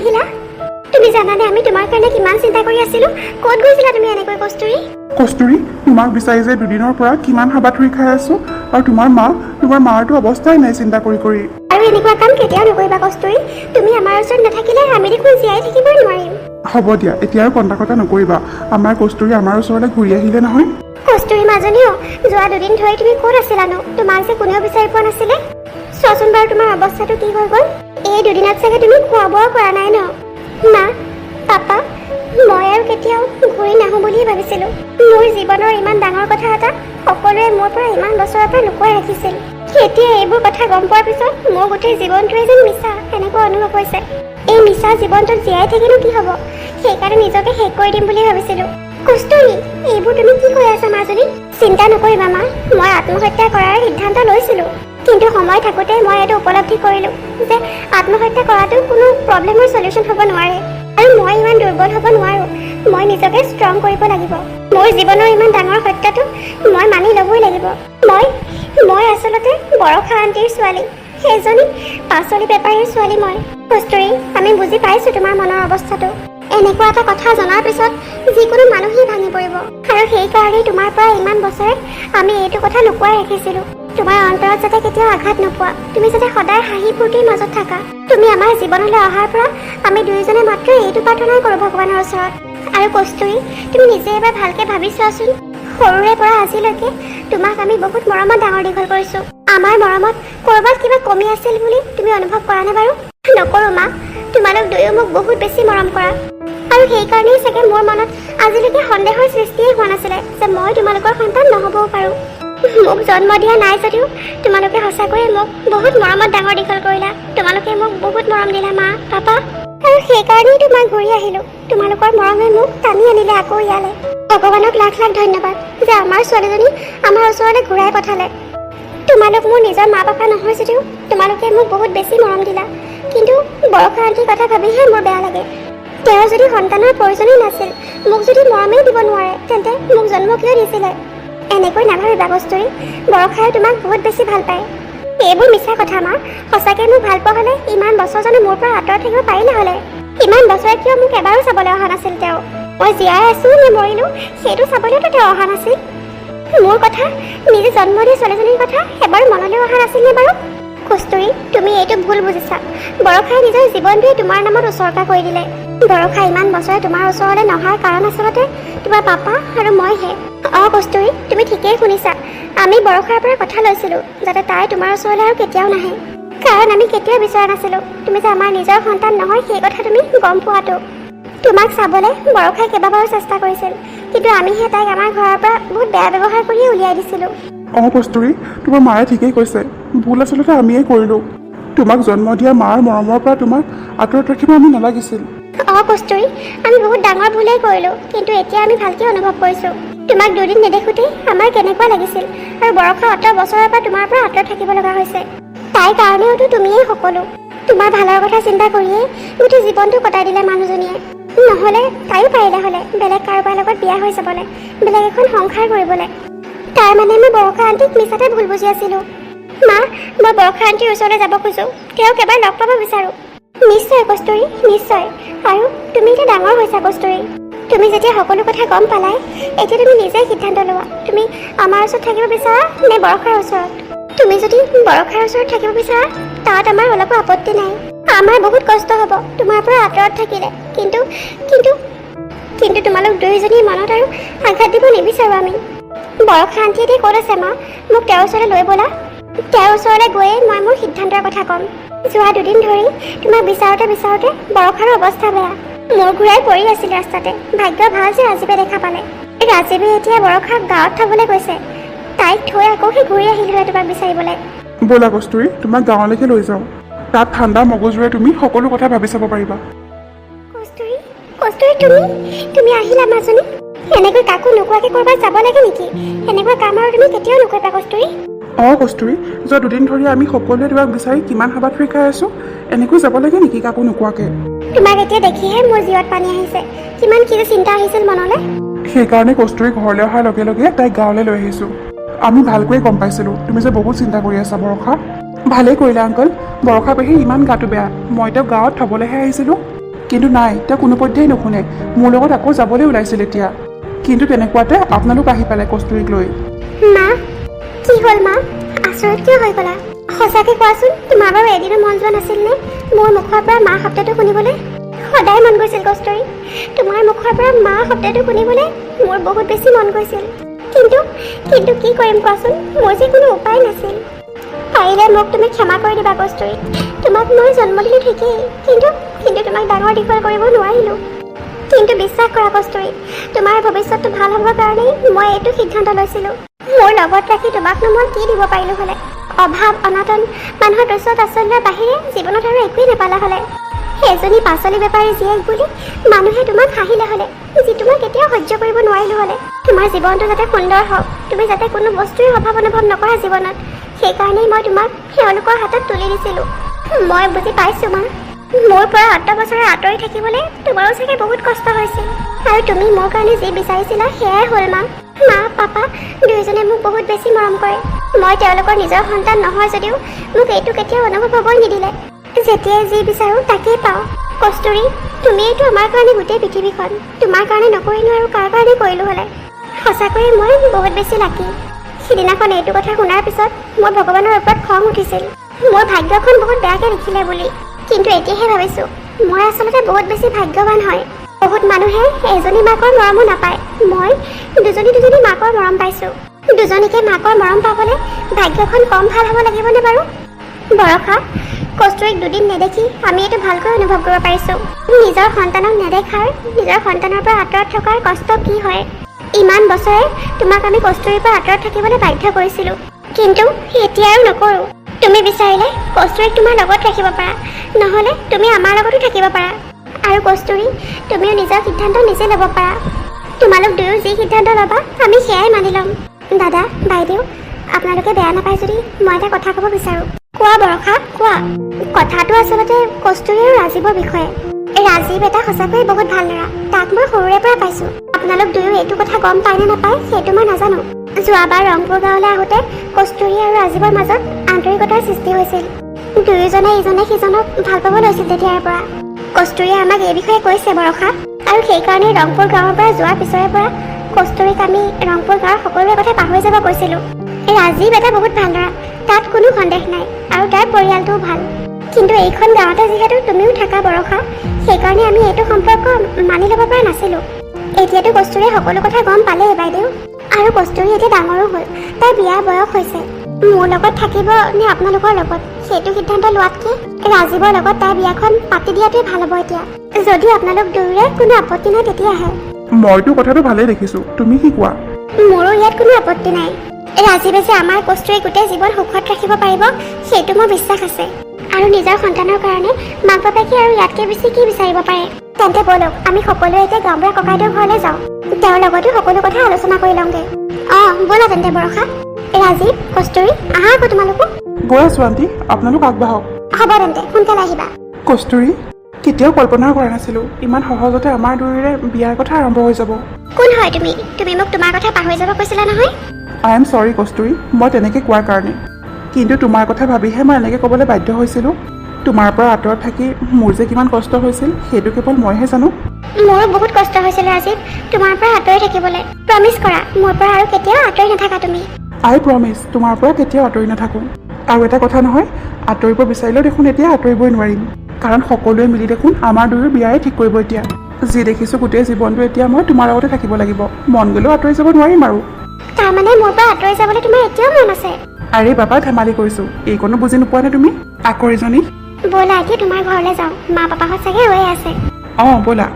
আহিলা? তুমি জানানে আমি তোমাৰ কাৰণে কিমান চিন্তা কৰি আছিলো? ক'ত গৈছিলা তুমি এনেকৈ কস্তুৰী? কস্তুৰী তোমাক বিচাৰি যে দুদিনৰ পৰা কিমান হাবাথুৰি খাই আছো আৰু তোমাৰ মা তোমাৰ মাৰতো অৱস্থাই নাই চিন্তা কৰি কৰি। আৰু এনেকুৱা কাম কেতিয়াও নকৰিবা কস্তুৰী। তুমি আমাৰ ওচৰত নাথাকিলে আমি দেখোন জীয়াই থাকিবই নোৱাৰিম। হ'ব দিয়া এতিয়া আৰু কন্দা কটা নকৰিবা। আমাৰ কস্তুৰী আমাৰ ওচৰলৈ ঘূৰি আহিলে নহয়। কস্তুৰী মাজনীও যোৱা দুদিন ধৰি তুমি ক'ত আছিলানো? তোমাক যে কোনেও বিচাৰি পোৱা নাছিলে। চোৱাচোন বাৰু তোমাৰ অৱস্থাটো কি হৈ গ'ল। এই দুদিনত চাগে তুমি খোৱা বোৱা কৰা নাই ন? মা পাপা মই আৰু কেতিয়াও ঘূৰি নাহোঁ বুলিয়ে ভাবিছিলোঁ। মোৰ জীৱনৰ ইমান ডাঙৰ কথা এটা সকলোৱে মোৰ পৰা ইমান বছৰৰ পৰা লুকুৱাই ৰাখিছিল। এতিয়া এইবোৰ কথা গম পোৱাৰ পিছত মোৰ গোটেই জীৱনটোৱে যেন মিছা এনেকুৱা অনুভৱ হৈছে। এই মিছা জীৱনটোত জীয়াই থাকিনো কি হ'ব? সেইকাৰণে নিজকে শেষ কৰি দিম বুলি ভাবিছিলোঁ। কস্তুৰী এইবোৰ তুমি কি কৈ আছা মাজনী? চিন্তা নকৰিবা মা মই আত্মহত্যা কৰাৰ সিদ্ধান্ত লৈছিলোঁ। কিন্তু সময় থাকোঁতে মই এইটো উপলব্ধি কৰিলোঁ যে আত্মহত্যা কৰাটো কোনো প্ৰব্লেমৰ চলিউশ্যন হ'ব নোৱাৰে আৰু মই ইমান দুৰ্বল হ'ব নোৱাৰোঁ। মই নিজকে ষ্ট্ৰং কৰিব লাগিব। মোৰ জীৱনৰ ইমান ডাঙৰ সত্যটো মই মানি ল'বই লাগিব। মই মই আচলতে বৰষা আণ্টিৰ ছোৱালী। সেইজনী পাচলি বেপাৰীৰ ছোৱালী মই। কস্তুৰী আমি বুজি পাইছোঁ তোমাৰ মনৰ অৱস্থাটো। এনেকুৱা এটা কথা জনাৰ পিছত যিকোনো মানুহেই ভাঙি পৰিব। আৰু সেইকাৰণেই তোমাৰ পৰা ইমান বছৰে আমি এইটো কথা লুকুৱাই ৰাখিছিলোঁ। তোমাৰ অন্তৰত যাতে কেতিয়াও আঘাত নোপোৱা। তুমি যাতে সদায় হাঁহি ফূৰ্তিৰ মাজত থাকা। তুমি আমাৰ জীৱনলৈ অহাৰ পৰা আমি দুয়োজনে মাত্ৰ এইটো প্ৰাৰ্থনাই কৰোঁ ভগৱানৰ ওচৰত। আৰু কস্তুৰী তুমি নিজে এবাৰ ভালকৈ ভাবি চোৱাচোন। সৰুৰে পৰা আজিলৈকে তোমাক আমি বহুত মৰমত ডাঙৰ দীঘল কৰিছোঁ। আমাৰ মৰমত ক'ৰবাত কিবা কমি আছিল বুলি তুমি অনুভৱ কৰা নে বাৰু? নকৰোঁ মা তোমালোক দুয়ো মোক বহুত বেছি মৰম কৰা। আৰু সেইকাৰণেই চাগে মোৰ মনত আজিলৈকে সন্দেহৰ সৃষ্টিয়েই হোৱা নাছিলে যে মই তোমালোকৰ সন্তান নহ'বও পাৰোঁ। মোক জন্ম দিয়া নাই যদিও তোমালোকে সঁচাকৈয়ে মোক বহুত মৰমত ডাঙৰ দীঘল কৰিলা। তোমালোকে মোক বহুত মৰম দিলা মা পাপা। আৰু সেইকাৰণেই তোমাক ঘূৰি আহিলোঁ। তোমালোকৰ মৰমে মোক টানি আনিলে আকৌ ইয়ালৈ। ভগৱানক লাখ লাখ ধন্যবাদ যে আমাৰ ছোৱালীজনী আমাৰ ওচৰলৈ ঘূৰাই পঠালে। তোমালোক মোৰ নিজৰ মা পাপা নহয় যদিও তোমালোকে মোক বহুত বেছি মৰম দিলা। কিন্তু বৰষা আণ্টিৰ কথা ভাবিহে মোৰ বেয়া লাগে। তেওঁৰ যদি সন্তানৰ প্ৰয়োজনেই নাছিল মোক যদি মৰমেই দিব নোৱাৰে তেন্তে মোক জন্ম কিয় দিছিলে? এনেকৈ নাভাবিবা কস্তুৰী বৰষাই তোমাক বহুত বেছি ভাল পায়। এইবোৰ মিছা কথা মা। সঁচাকৈ মোক ভাল পোৱা হ'লে ইমান বছৰ জানো মোৰ পৰা আঁতৰত থাকিব পাৰিলে হ'লে ইমান বছৰে কিয় মোক এবাৰো চাবলৈ অহা নাছিল তেওঁ? মই জীয়াই আছোঁ নে মৰিলোঁ সেইটো চাবলৈতো তেওঁ অহা নাছিল। মোৰ কথা নিজে জন্ম দিয়া ছোৱালীজনীৰ কথা এবাৰো মনলৈ অহা নাছিলনে বাৰু? কস্তুৰী তুমি এইটো ভুল বুজিছা। বৰষাই নিজৰ জীৱনটোৱে তোমাৰ নামত উচৰ্গা কৰি দিলে। বৰষা ইমান বছৰে তোমাৰ ওচৰলৈ নহাৰ কাৰণ আচলতে তোমাৰ পাপা আৰু মইহে। অঁ কস্তুৰী তুমি ঠিকেই শুনিছা। আমি বৰষাৰ পৰা কথা লৈছিলোঁ যাতে তাই তোমাৰ ওচৰলৈ আৰু কেতিয়াও নাহে। কাৰণ আমি কেতিয়াও বিচৰা নাছিলোঁ। তুমি যে আমাৰ নিজৰ সন্তান নহয় সেই কথা তুমি গম পোৱাটো। তোমাক চাবলৈ বৰষাই কেইবাবাৰো চেষ্টা কৰিছিল। কিন্তু আমিহে তাইক আমাৰ ঘৰৰ পৰা বহুত বেয়া ব্যৱহাৰ কৰিয়ে উলিয়াই দিছিলোঁ। অঁ কস্তুৰী তোমাৰ মায়ে ঠিকেই কৈছে। ভুল আচলতে আমিয়েই কৰিলোঁ। তোমাক জন্ম দিয়া মাৰ মৰমৰ পৰা তোমাক আঁতৰত ৰাখিব আমি নালাগিছিল। অঁ কস্তুৰী আমি বহুত ডাঙৰ ভুলেই কৰিলোঁ কিন্তু এতিয়া আমি ভালকৈ অনুভৱ কৰিছোঁ। তোমাক দুদিন নেদেখোঁতেই আমাৰ কেনেকুৱা লাগিছিল আৰু বৰষা অত বছৰৰ পৰা তোমাৰ পৰা আঁতৰত থাকিব লগা হৈছে। তাইৰ কাৰণেওতো তুমিয়েই সকলো। তোমাৰ ভালৰ কথা চিন্তা কৰিয়েই গোটেই জীৱনটো কটাই দিলে মানুহজনীয়ে। নহ'লে তাইও পাৰিলে হ'লে বেলেগ কাৰোবাৰ লগত বিয়া হৈ যাবলৈ বেলেগ এখন সংসাৰ কৰিবলৈ। তাৰ মানে মই বৰষা আণ্টিক মিছাতে ভুল বুজি আছিলোঁ। মা মই বৰষা আণ্টিৰ ওচৰলৈ যাব খোজোঁ। তেওঁক এবাৰ লগ পাব বিচাৰোঁ। নিশ্চয় কস্তুৰী নিশ্চয়। আৰু তুমি এতিয়া ডাঙৰ হৈছা কস্তুৰী। তুমি যেতিয়া সকলো কথা গম পালাই এতিয়া তুমি নিজেই সিদ্ধান্ত লোৱা। তুমি আমাৰ ওচৰত থাকিব বিচাৰা নে বৰষাৰ ওচৰত? তুমি যদি বৰষাৰ ওচৰত থাকিব বিচাৰা তাত আমাৰ অলপো আপত্তি নাই। আমাৰ বহুত কষ্ট হ'ব তোমাৰ পৰা আঁতৰত থাকিলে। কিন্তু কিন্তু কিন্তু তোমালোক দুয়োজনীৰ মনত আৰু আঘাত দিব নিবিচাৰোঁ আমি। বৰষা আণ্টি এতিয়া ক'ত আছে মা? মোক তেওঁৰ ওচৰলৈ লৈ ব'লা। তেওঁৰ ওচৰলৈ গৈয়ে মই মোৰ সিদ্ধান্তৰ কথা ক'ম। যোৱা দুদিন ধৰি তোমাক বিচাৰোঁতে বিচাৰোঁতে বৰষাৰ অৱস্থা বেয়া। মোৰ ঘূৰাই পৰি আছিল ৰাস্তাতে। ভাগ্য ভাল যে ৰাজীৱে দেখা পালে। ৰাজীৱে এতিয়া বৰষাক গাঁৱত থ'বলৈ গৈছে তাইক থৈ আকৌ সি ঘূৰি আহিলোহে তোমাক বিচাৰিবলৈ। ব'লা কস্তুৰী তোমাক গাঁৱলৈকে লৈ যাওঁ। তাত ঠাণ্ডা মগজুৰে তুমি সকলো কথা ভাবি চাব পাৰিবা। কস্তুৰী কস্তুৰী তুমি? তুমি আহিলা মাজনী এনেকৈ কাকো নোকোৱাকৈ ক'ৰবাত যাব লাগে নেকি? এনেকুৱা কাম আৰু তুমি কেতিয়াও নকৰিবা কস্তুৰী। অঁ কস্তুৰী যোৱা দুদিন ধৰি আমি সকলোৱে তোমাক বিচাৰি কিমান হাবাথুৰি খাই আছোঁ এনেকৈ যাব লাগে নেকি কাকো নোকোৱাকৈ? তোমাক এতিয়া দেখিহে মোৰ জীৱত পানী আহিছে। কিমান কি যে চিন্তা আহিছিল মনলৈ। সেইকাৰণে কস্তুৰী ঘৰলৈ অহাৰ লগে লগে তাইক গাঁৱলৈ লৈ আহিছোঁ। আমি ভালকৈয়ে গম পাইছিলোঁ তুমি যে বহুত চিন্তা কৰি আছা বৰষা। ভালেই কৰিলা আংকল। বৰষা পেহীৰ ইমান গাটো বেয়া। মই তেওঁক গাঁৱত থ'বলৈহে আহিছিলোঁ। কিন্তু নাই তেওঁ কোনোপধ্যেই নুশুনে। মোৰ লগত আকৌ যাবলৈ ওলাইছিল এতিয়া। কিন্তু তেনেকুৱাতে আপোনালোক আহি পালে কস্তুৰীক লৈ। মা কি হ'ল মা? আচৰিত কিয় হৈ গ'লা? কোৱাচোন তোমাৰ বাৰু এদিনো মন যোৱা মোৰ মুখৰ পৰা মা শব্দটো শুনিবলৈ? সদায় মন গৈছিল কষ্টৰি তোমাৰ মুখৰ পৰা মা শব্দটো শুনিবলৈ মোৰ বহুত বেছি মন গৈছিল। কিন্তু কিন্তু কি কৰিম কোৱাচোন? মোৰ যে কোনো উপায় নাছিল। পাৰিলে মোক তুমি ক্ষমা কৰি দিবা কষ্টৰি তোমাক মই জন্ম দিলোঁ ঠিকেই কিন্তু কিন্তু তোমাক ডাঙৰ দীঘল কৰিব নোৱাৰিলোঁ। কিন্তু বিশ্বাস কৰা কষ্টৰি তোমাৰ ভৱিষ্যতটো ভাল হ'বৰ কাৰণেই মই এইটো সিদ্ধান্ত লৈছিলোঁ। মোৰ লগত ৰাখি তোমাকনো মই কি দিব পাৰিলোঁ হ'লে? অভাৱ অনাটন মানুহৰ তুচ্ছ তাচল্যৰ বাহিৰে জীৱনত আৰু একোৱেই নাপালা হ'লে। সেইজনী পাচলি বেপাৰী জীয়েক বুলি মানুহে তোমাক হাঁহিলে হ'লে যিটো মই কেতিয়াও সহ্য কৰিব নোৱাৰিলোঁ হ'লে। তোমাৰ জীৱনটো যাতে সুন্দৰ হওক তুমি যাতে কোনো বস্তুৰে অভাৱ অনুভৱ নকৰা জীৱনত। সেইকাৰণেই মই তোমাক তেওঁলোকৰ হাতত তুলি দিছিলোঁ। মই বুজি পাইছোঁ মা। মোৰ পৰা বছৰে আঁতৰি থাকিবলৈ তোমাৰো চাগে বহুত কষ্ট হৈছিল। আৰু তুমি মোৰ কাৰণে যি বিচাৰিছিলা সেয়াই হ'ল মা মা পাপা দুয়োজনে মোক বহুত বেছি মৰম কৰে। মই তেওঁলোকৰ নিজৰ সন্তান নহয় যদিও মোক এইটো কেতিয়াও অনুভৱ হ'বই নিদিলে। যেতিয়াই যি বিচাৰোঁ তাকেই পাওঁ। কস্তুৰী তুমিয়েইতো আমাৰ কাৰণে গোটেই পৃথিৱীখন। তোমাৰ কাৰণে নকৰিনো আৰু কাৰ কাৰণে কৰিলোঁ হ'লে? সঁচাকৈয়ে মই বহুত বেছি লাকি। সিদিনাখন এইটো কথা শুনাৰ পিছত মোৰ ভগৱানৰ ওপৰত খং উঠিছিল। মোৰ ভাগ্যখন বহুত বেয়াকৈ লিখিলে বুলি। কিন্তু এতিয়াহে ভাবিছোঁ মই আচলতে বহুত বেছি ভাগ্যৱান হয়। বহুত মানুহে এজনী মাকৰ মৰমো নাপায়। মই দুজনী দুজনী মাকৰ মৰম পাইছোঁ। দুজনীকে মাকৰ মৰম পাবলৈ ভাগ্যখন কম ভাল হ'ব লাগিবনে বাৰু? বৰষা কষ্টুৰীক দুদিন নেদেখি আমি এইটো ভালকৈ অনুভৱ কৰিব পাৰিছোঁ। নিজৰ সন্তানক নেদেখাৰ নিজৰ সন্তানৰ পৰা আঁতৰত থকাৰ কষ্ট কি হয়? ইমান বছৰে তোমাক আমি কষ্টুৰীৰ পৰা আঁতৰত থাকিবলৈ বাধ্য কৰিছিলোঁ। কিন্তু এতিয়া আৰু নকৰোঁ। তুমি বিচাৰিলে কষ্টুৰীক তোমাৰ লগত ৰাখিব পাৰা। নহ'লে তুমি আমাৰ লগতো থাকিব পাৰা। আৰু কষ্টুৰী তুমিও নিজৰ সিদ্ধান্ত নিজে ল'ব পাৰা। তোমালোক দুয়ো যি সিদ্ধান্ত ল'বা আমি সেয়াই মানি ল'ম। দাদা বাইদেউ আপোনালোকে বেয়া নাপায় যদি মই এটা কথা ক'ব বিচাৰোঁ। কোৱা বৰষা কোৱা। কথাটো আচলতে কস্তুৰী আৰু ৰাজীৱৰ বিষয়ে। ৰাজীৱ এটা সঁচাকৈয়ে বহুত ভাল ল'ৰা। তাক মই সৰুৰে পৰা পাইছোঁ। আপোনালোক দুয়ো এইটো কথা গম পায় নে নাপায়? সেইটো মই নাজানো। যোৱাবাৰ ৰংপুৰ গাঁৱলৈ আহোঁতে কস্তুৰী আৰু ৰাজীৱৰ মাজত আন্তৰিকতাৰ সৃষ্টি হৈছিল। দুয়োজনে ইজনে সিজনক ভাল পাব লৈছিল তেতিয়াৰ পৰা। কস্তুৰীয়ে আমাক এই বিষয়ে কৈছে বৰষা আৰু সেইকাৰণে ৰংপুৰ গাঁৱৰ পৰা যোৱাৰ পিছৰে পৰা কস্তুৰীক আমি ৰংপুৰ গাঁৱৰ সকলোৰে কথা পাহৰি যাব কৈছিলোঁ। ৰাজীৱ এটা বহুত ভাল ল'ৰা। তাত কোনো সন্দেহ নাই আৰু তাৰ পৰিয়ালটোও ভাল। কিন্তু এইখন গাঁৱতে যিহেতু তুমিও থাকা বৰষা সেইকাৰণে আমি এইটো সম্পৰ্ক মানি ল'ব পৰা নাছিলোঁ। এতিয়াতো কস্তুৰীয়ে সকলো কথা গম পালেই বাইদেউ। আৰু কস্তুৰী এতিয়া ডাঙৰো হ'ল তাইৰ বিয়াৰ বয়স হৈছে। মোৰ লগত থাকিব নে আপোনালোকৰ লগত? সেইটো সিদ্ধান্ত লোৱাতকৈ ৰাজীৱৰ লগত তাইৰ বিয়াখন পাতি দিয়াটোৱে ভাল হ'ব এতিয়া। যদি আপোনালোক দুয়োৰে কোনো আপত্তি নাই তেতিয়াহে। মইতো কথাটো ভালেই দেখিছোঁ। তুমি কি কোৱা? মোৰো ইয়াত কোনো আপত্তি নাই। ৰাজীৱে যে আমাৰ কষ্টুৰী গোটেই জীৱন সুখত ৰাখিব পাৰিব সেইটো মোৰ বিশ্বাস আছে। আৰু নিজৰ সন্তানৰ কাৰণে মাক বাপেকে আৰু ইয়াতকৈ বেছি কি বিচাৰিব পাৰে? তেন্তে ব'লক আমি সকলোৱে এতিয়া গাঁওবুঢ়া ককাইদেউৰ ঘৰলৈ যাওঁ। তেওঁৰ লগতো সকলো কথা আলোচনা কৰি লওঁগৈ। অঁ ব'লা তেন্তে বৰষা। ৰাজীৱ কষ্টুৰী আহা আকৌ তোমালোকো। গৈ আছোঁ আণ্টি আপোনালোক আগবাঢ়ক। হ'ব তেন্তে সোনকালে আহিবা। কস্তুৰী কেতিয়াও কল্পনা কৰা নাছিলোঁ। ইমান সহজতে আমাৰ দুয়োৰে বিয়াৰ কথা আৰম্ভ হৈ যাব। কোন হয় তুমি? তুমি মোক তোমাৰ কথা পাহৰি যাব কৈছিলা নহয়। আই এম চৰি কস্তুৰী। মই তেনেকৈ কোৱাৰ কাৰণে। কিন্তু তোমাৰ কথা ভাবিহে মই এনেকৈ ক'বলৈ বাধ্য হৈছিলোঁ। তোমাৰ পৰা আঁতৰত থাকি মোৰ যে কিমান কষ্ট হৈছিল সেইটো কেৱল মইহে জানো। মোৰো বহুত কষ্ট হৈছিল ৰাজীৱ তোমাৰ পৰা আঁতৰি থাকিবলৈ। প্ৰমিছ কৰা মোৰ পৰা আৰু কেতিয়াও আঁতৰি নাথাকা তুমি। আই প্ৰমিছ তোমাৰ পৰা কেতিয়াও আঁতৰি নাথাকোঁ। আৰু এটা কথা নহয় আঁতৰিব বিচাৰিলেও দেখোন এতিয়া আঁতৰিবই নোৱাৰিম। কাৰণ সকলোৱে মিলি দেখোন আমাৰ দুয়োৰ বিয়াই ঠিক কৰিব এতিয়া। যি দেখিছোঁ গোটেই জীৱনটো এতিয়া মই তোমাৰ লগতে থাকিব লাগিব। মন গ'লেও আঁতৰি যাব নোৱাৰিম আৰু। তাৰমানে মোৰ পৰা আঁতৰি যাবলৈ তোমাৰ এতিয়াও মন আছে। আৰে বাবা ধেমালি কৰিছোঁ। এইকণো বুজি নোপোৱা নে তুমি? আকৌ এজনী? ব'লা এতিয়া তোমাৰ ঘৰলৈ যাওঁ। মা পাপাহঁত চাগে ৰৈ আছে। অঁ ব'লা।